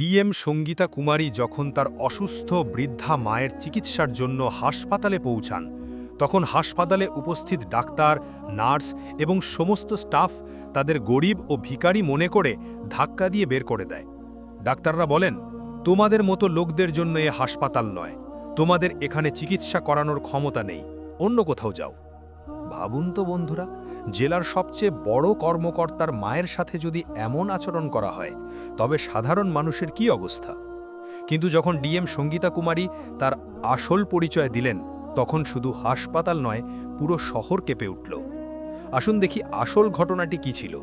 DM Sangeeta কুমারী যখন তার অসুস্থ বৃদ্ধা মায়ের চিকিৎসার জন্য হাসপাতালে পৌঁছান, তখন হাসপাতালে উপস্থিত ডাক্তার, নার্স এবং সমস্ত স্টাফ তাদের গরিব ও ভিখারি মনে করে ধাক্কা দিয়ে বের করে দেয়। ডাক্তাররা বলেন, তোমাদের মতো লোকদের জন্য এ হাসপাতাল নয়। তোমাদের এখানে চিকিৎসা করানোর ক্ষমতা নেই। অন্য কোথাও যাও। ভাবুন তো বন্ধুরা জেলার সবচেয়ে বড় কর্মকর্তার মায়ের সাথে যদি এমন আচরণ করা হয়, তবে সাধারণ মানুষের কি অবস্থা? কিন্তু যখন ডিএম সঙ্গীতা কুমারী তার আসল পরিচয় দিলেন, তখন শুধু হাসপাতাল নয়, পুরো শহর কেঁপে উঠল। আসুন দেখি আসল ঘটনাটি কি ছিল।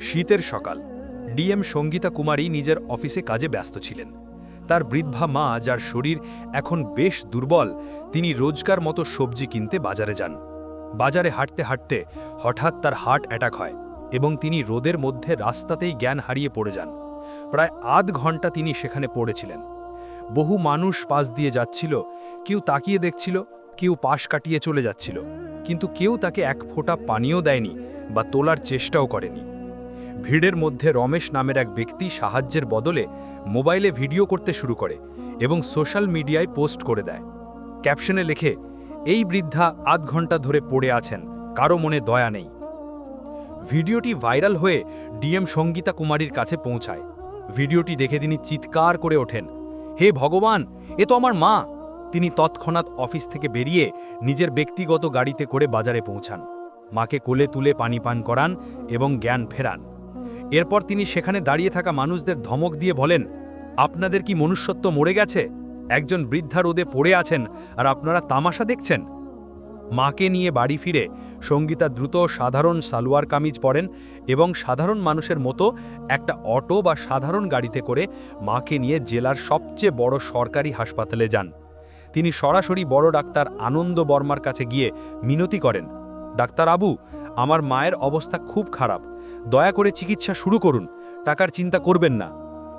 শীতের সকাল, ডিএম সঙ্গীতা কুমারী নিজের অফিসে কাজে ব্যস্ত ছিলেন। তার বৃদ্ধা মা, যার শরীর এখন বেশ দুর্বল, তিনি রোজকার মতো সবজি কিনতে বাজারে যান। বাজারে হাঁটতে হাঁটতে হঠাৎ তার হার্ট অ্যাটাক হয় এবং তিনি রোদের মধ্যে রাস্তাতেই জ্ঞান হারিয়ে পড়ে যান। প্রায় আধ ঘণ্টা তিনি সেখানে পড়েছিলেন। বহু মানুষ পাশ দিয়ে যাচ্ছিল, কেউ তাকিয়ে দেখছিল, কেউ পাশ কাটিয়ে চলে যাচ্ছিল, কিন্তু কেউ তাকে এক ফোঁটা পানিও দেয়নি বা তোলার চেষ্টাও করেনি। ভিড়ের মধ্যে রমেশ নামের এক ব্যক্তি সাহায্যের বদলে মোবাইলে ভিডিও করতে শুরু করে এবং সোশ্যাল মিডিয়ায় পোস্ট করে দেয়। ক্যাপশনে লেখে এই বৃদ্ধা আধ ঘণ্টা ধরে পড়ে আছেন, কারও মনে দয়া নেই। ভিডিওটি ভাইরাল হয়ে ডিএম সঙ্গীতা কুমারীর কাছে পৌঁছায়। ভিডিওটি দেখে তিনি চিৎকার করে ওঠেন, হে ভগবান, এ তো আমার মা! তিনি তৎক্ষণাৎ অফিস থেকে বেরিয়ে নিজের ব্যক্তিগত গাড়িতে করে বাজারে পৌঁছান। মাকে কোলে তুলে পানি পান করান এবং জ্ঞান ফেরান। এরপর তিনি সেখানে দাঁড়িয়ে থাকা মানুষদের ধমক দিয়ে বলেন, আপনাদের কি মনুষ্যত্ব মরে গেছে? একজন বৃদ্ধা রোদে পড়ে আছেন আর আপনারা তামাশা দেখছেন? মাকে নিয়ে বাড়ি ফিরে সঙ্গীতা দ্রুত সাধারণ সালোয়ার কামিজ পরেন এবং সাধারণ মানুষের মতো একটা অটো বা সাধারণ গাড়িতে করে মাকে নিয়ে জেলার সবচেয়ে বড় সরকারি হাসপাতালে যান। তিনি সরাসরি বড় ডাক্তার আনন্দ বর্মার কাছে গিয়ে মিনতি করেন, ডাক্তার আবু, আমার মায়ের অবস্থা খুব খারাপ। দয়া করে চিকিৎসা শুরু করুন, টাকার চিন্তা করবেন না।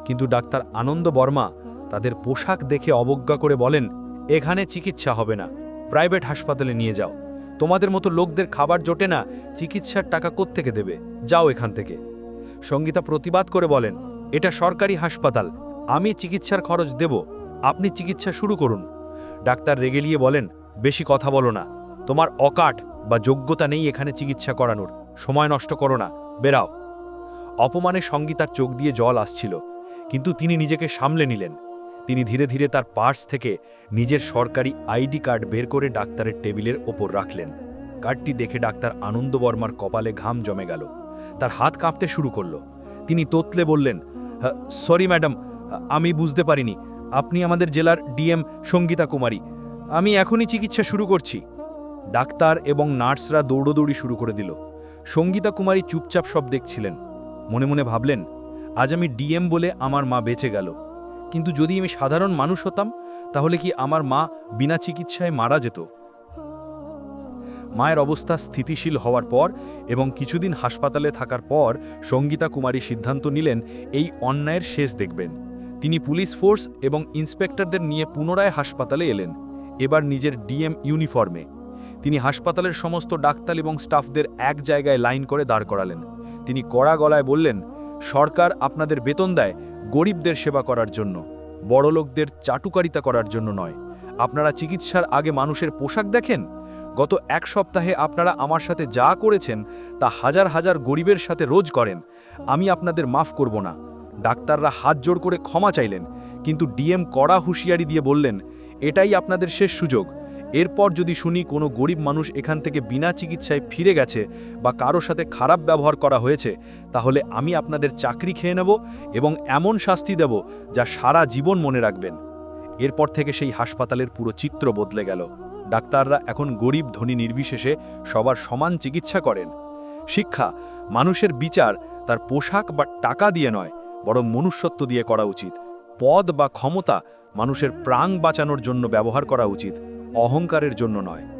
কিন্তু ডাক্তার আনন্দ বর্মা তাদের পোশাক দেখে অবজ্ঞা করে বলেন, এখানে চিকিৎসা হবে না। প্রাইভেট হাসপাতালে নিয়ে যাও। তোমাদের মতো লোকদের খাবার জোটে না, চিকিৎসার টাকা কোত্থেকে দেবে? যাও এখান থেকে। সঙ্গীতা প্রতিবাদ করে বলেন, এটা সরকারি হাসপাতাল। আমি চিকিৎসার খরচ দেব। আপনি চিকিৎসা শুরু করুন। ডাক্তার রেগেলিয়ে বলেন, বেশি কথা বলো না। তোমার অকাট বা যোগ্যতা নেই এখানে চিকিৎসা করানোর। সময় নষ্ট করো না। বেরাও। অপমানে সঙ্গীতার চোখ দিয়ে জল আসছিল, কিন্তু তিনি নিজেকে সামলে নিলেন। তিনি ধীরে ধীরে তার পার্স থেকে নিজের সরকারি আইডি কার্ড বের করে ডাক্তারের টেবিলের ওপর রাখলেন। কার্ডটি দেখে ডাক্তার আনন্দ বর্মার কপালে ঘাম জমে গেল। তার হাত কাঁপতে শুরু করল। তিনি তোতলে বললেন সরি ম্যাডাম, আমি বুঝতে পারিনি। আপনি আমাদের জেলার ডিএম সঙ্গীতা কুমারী। আমি এখনই চিকিৎসা শুরু করছি। ডাক্তার এবং নার্সরা দৌড়দৌড়ি শুরু করে দিল। সঙ্গীতা কুমারী চুপচাপ সব দেখছিলেন। মনে মনে ভাবলেন, আজ আমি ডিএম বলে আমার মা বেঁচে গেল। কিন্তু যদি আমি সাধারণ মানুষ হতাম, তাহলে কি আমার মা বিনা চিকিৎসায় মারা যেত? মায়ের অবস্থা স্থিতিশীল হওয়ার পর এবং কিছুদিন হাসপাতালে থাকার পর সঙ্গীতা কুমারী সিদ্ধান্ত নিলেন এই অন্যায়ের শেষ দেখবেন। তিনি পুলিশ ফোর্স এবং ইন্সপেক্টরদের নিয়ে পুনরায় হাসপাতালে এলেন, এবার নিজের ডিএম ইউনিফর্মে। তিনি হাসপাতালের সমস্ত ডাক্তার এবং স্টাফদের এক জায়গায় লাইন করে দাঁড় করালেন। তিনি কড়া গলায় বললেন, সরকার আপনাদের বেতন দেয় গরিবদের সেবা করার জন্য, বড়লোকদের চাটুকারিতা করার জন্য নয়। আপনারা চিকিৎসার আগে মানুষের পোশাক দেখেন? গত এক সপ্তাহে আপনারা আমার সাথে যা করেছেন, তা হাজার হাজার গরিবের সাথে রোজ করেন। আমি আপনাদের মাফ করব না। ডাক্তাররা হাত জোড় করে ক্ষমা চাইলেন, কিন্তু ডিএম কড়া হুঁশিয়ারি দিয়ে বললেন, এটাই আপনাদের শেষ সুযোগ। এরপর যদি শুনি কোনো গরিব মানুষ এখান থেকে বিনা চিকিৎসায় ফিরে গেছে বা কারও সাথে খারাপ ব্যবহার করা হয়েছে, তাহলে আমি আপনাদের চাকরি খেয়ে নেব এবং এমন শাস্তি দেব যা সারা জীবন মনে রাখবেন। এরপর থেকে সেই হাসপাতালের পুরো চিত্র বদলে গেল। ডাক্তাররা এখন গরিব ধনী নির্বিশেষে সবার সমান চিকিৎসা করেন। শিক্ষা, মানুষের বিচার তার পোশাক বা টাকা দিয়ে নয়, বরং মনুষ্যত্ব দিয়ে করা উচিত। পদ বা ক্ষমতা মানুষের প্রাণ বাঁচানোর জন্য ব্যবহার করা উচিত। অহংকারের জন্য নয়।